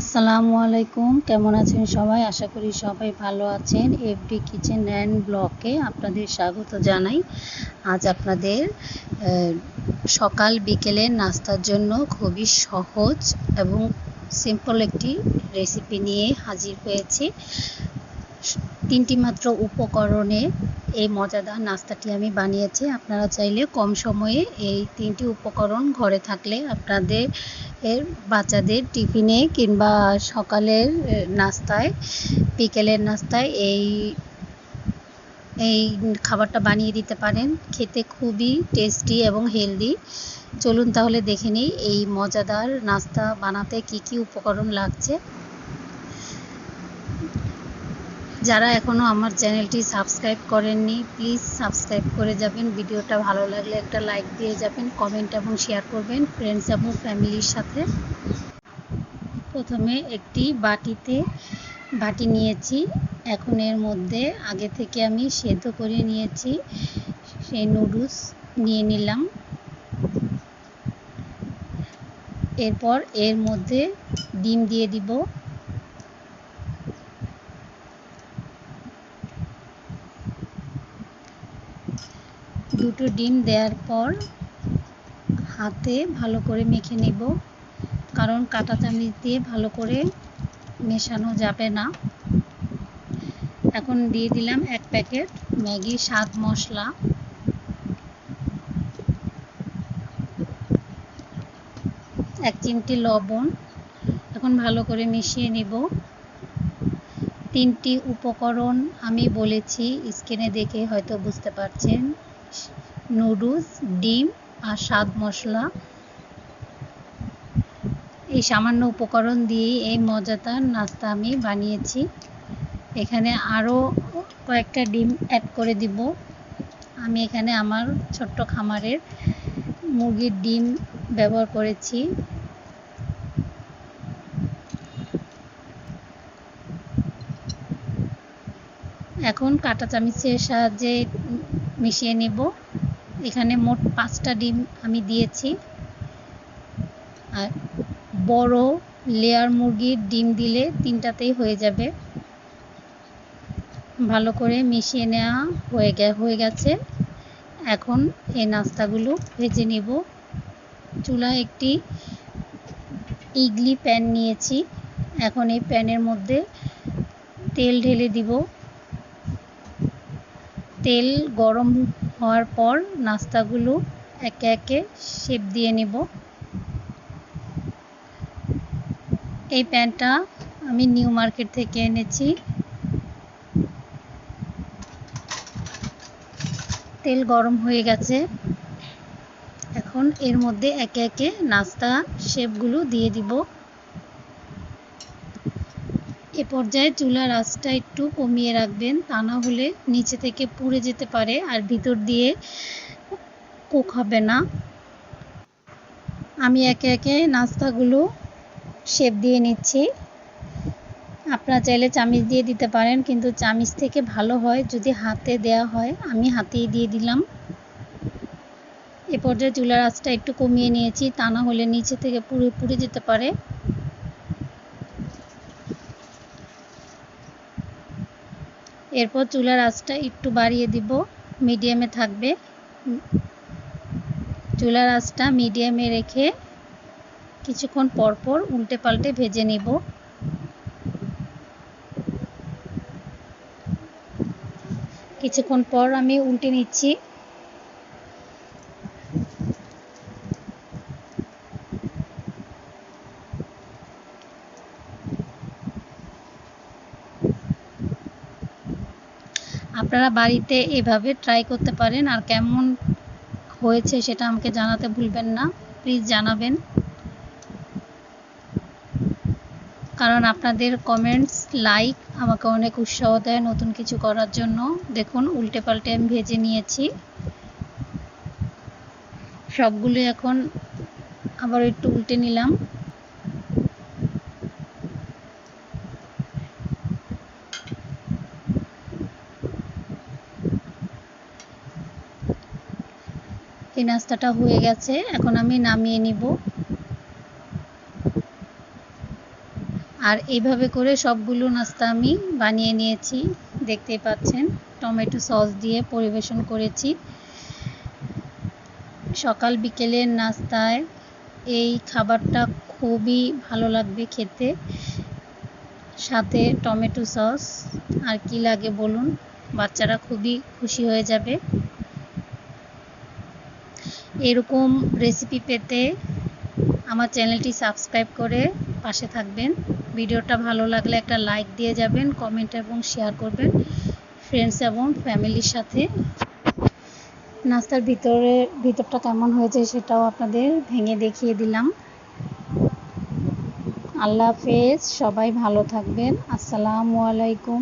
আসসালামু আলাইকুম। কেমন আছেন সবাই? আশা করি সবাই ভালো আছেন। এফডি কিচেন অ্যান্ড ব্লকে আপনাদের স্বাগত জানাই। আজ আপনাদের সকাল বিকেলে নাস্তার জন্য খুবই সহজ এবং সিম্পল একটি রেসিপি নিয়ে হাজির হয়েছি। তিনটি মাত্র উপকরণে এই মজাদার নাস্তাটি আমি বানিয়েছি। আপনারা চাইলে কম সময়ে এই তিনটি উপকরণ ঘরে থাকলে আপনাদের এর বাচ্চাদের টিফিনে কিংবা সকালের নাস্তায়, বিকেলের নাস্তায় এই এই খাবারটা বানিয়ে দিতে পারেন। খেতে খুবই টেস্টি এবং হেলদি। চলুন তাহলে দেখে নিই এই মজাদার নাস্তা বানাতে কি কি উপকরণ লাগছে। যারা এখনও আমার চ্যানেলটি সাবস্ক্রাইব করেননি প্লিজ সাবস্ক্রাইব করে যাবেন। ভিডিওটা ভালো লাগলে একটা লাইক দিয়ে যাবেন কমেন্ট এবং শেয়ার করবেন ফ্রেন্ডস এবং ফ্যামিলির সাথে। প্রথমে একটি বাটিতে, বাটি নিয়েছি। এখন এর মধ্যে আগে থেকে আমি সেদ্ধ করে নিয়েছি। সেই নুডলস নিয়ে নিলাম। এরপর এর মধ্যে ডিম দিয়ে দিব। দুটো ডিম দেওয়ার পর হাতে ভালো করে মেখে নেব। কারণ কাঁটা চামচ দিয়ে ভালো করে মেশানো যাবে না। এখন দিয়ে দিলাম এক প্যাকেট ম্যাগি স্বাদ মশলা। এক চিমটি লবণ এখন ভালো করে মিশিয়ে নেব। তিনটি উপকরণ আমি বলেছি, স্ক্রিনে দেখে হয়তো বুঝতে পারছেন। নুডলস, ডিম আর স্বাদ মশলা। এই সামান্য উপকরণ দিয়েই এই মজাদার নাস্তা আমি বানিয়েছি। এখানে আরও কয়েকটা ডিম অ্যাড করে দিব। আমি এখানে আমার ছোট্ট খামারের মুরগির ডিম ব্যবহার করেছি। এখন কাঁটা চামচের সাহায্যে মিশিয়ে নেব। এখানে মোট পাঁচটা ডিম আমি দিয়েছি। আর বড় লেয়ার মুরগির ডিম দিলে তিনটাতেই হয়ে যাবে। ভালো করে মিশিয়ে নেওয়া হয়ে গে, হয়ে গেছে। এখন এই নাস্তাগুলো ভেজে নেব। চুলা একটি ইডলি প্যান নিয়েছি। এখন এই প্যানের মধ্যে তেল ঢেলে দিব। তেল গরম হওয়ার পর নাস্তাগুলো একে একে শেপ দিয়ে নেব। এই প্যানটা আমি নিউ মার্কেট থেকে এনেছি। তেল গরম হয়ে গেছে। এখন এর মধ্যে একে একে নাস্তা শেপগুলো দিয়ে দিব। এ পর্যায়ে চুলার আঁচটা একটু কমিয়ে রাখবেন। তা না হলে নিচে থেকে পুড়ে যেতে পারে আর ভিতর দিয়ে কুক হবে না। আমি একে একে নাস্তাগুলো শেপ দিয়ে নিচ্ছি। আপনারা চাইলে চামিচ দিয়ে দিতে পারেন, কিন্তু চামিচ থেকে ভালো হয় যদি হাতে দেয়া হয়। আমি হাতেই দিয়ে দিলাম। এ পর্যায়ে চুলার আঁচটা একটু কমিয়ে নিয়েছি, তা না হলে নিচে থেকে পুড়ে পুড়ে যেতে পারে। এরপর চুলার আঁচটা একটু বাড়িয়ে দিব, মিডিয়ামে থাকবে। চুলার আঁচটা মিডিয়ামে রেখে কিছুক্ষণ পরপর উল্টে পাল্টে ভেজে নেব। কিছুক্ষণ পর আমি উল্টে নিচ্ছি। আপনারা বাড়িতে এভাবে ট্রাই করতে পারেন আর কেমন হয়েছে সেটা আমাকে জানাতে ভুলবেন না। প্লিজ জানাবেন। কারণ আপনাদের কমেন্টস লাইক আমাকে অনেক উৎসাহ দেয় নতুন কিছু করার জন্য। দেখুন উল্টে পাল্টে আমি ভেজে নিয়েছি। সবগুলো এখন আবার একটু উল্টে নিলাম। এই নাস্তাটা হয়ে গেছে, এখন আমি নামিয়ে নিব। আর এইভাবে করে সবগুলো নাস্তা আমি বানিয়ে নিয়েছি, দেখতেই পাচ্ছেন, টমেটো সস দিয়ে পরিবেশন করেছি। সকাল বিকেলের নাস্তায় এই খাবারটা খুবই ভালো লাগবে খেতে। সাথে টমেটো সস, আর কি লাগে বলুন, বাচ্চারা খুবই খুশি হয়ে যাবে। এরকম রেসিপি পেতে আমার চ্যানেলটি সাবস্ক্রাইব করে পাশে থাকবেন। ভিডিওটা ভালো লাগলে একটা লাইক দিয়ে যাবেন কমেন্ট এবং শেয়ার করবেন ফ্রেন্ডস এবং ফ্যামিলির সাথে। নাস্তার ভিতরে, ভিতরটা কেমন হয়েছে সেটাও আপনাদের ভেঙে দেখিয়ে দিলাম। আল্লাহ হাফেজ, সবাই ভালো থাকবেন। আসসালামু আলাইকুম।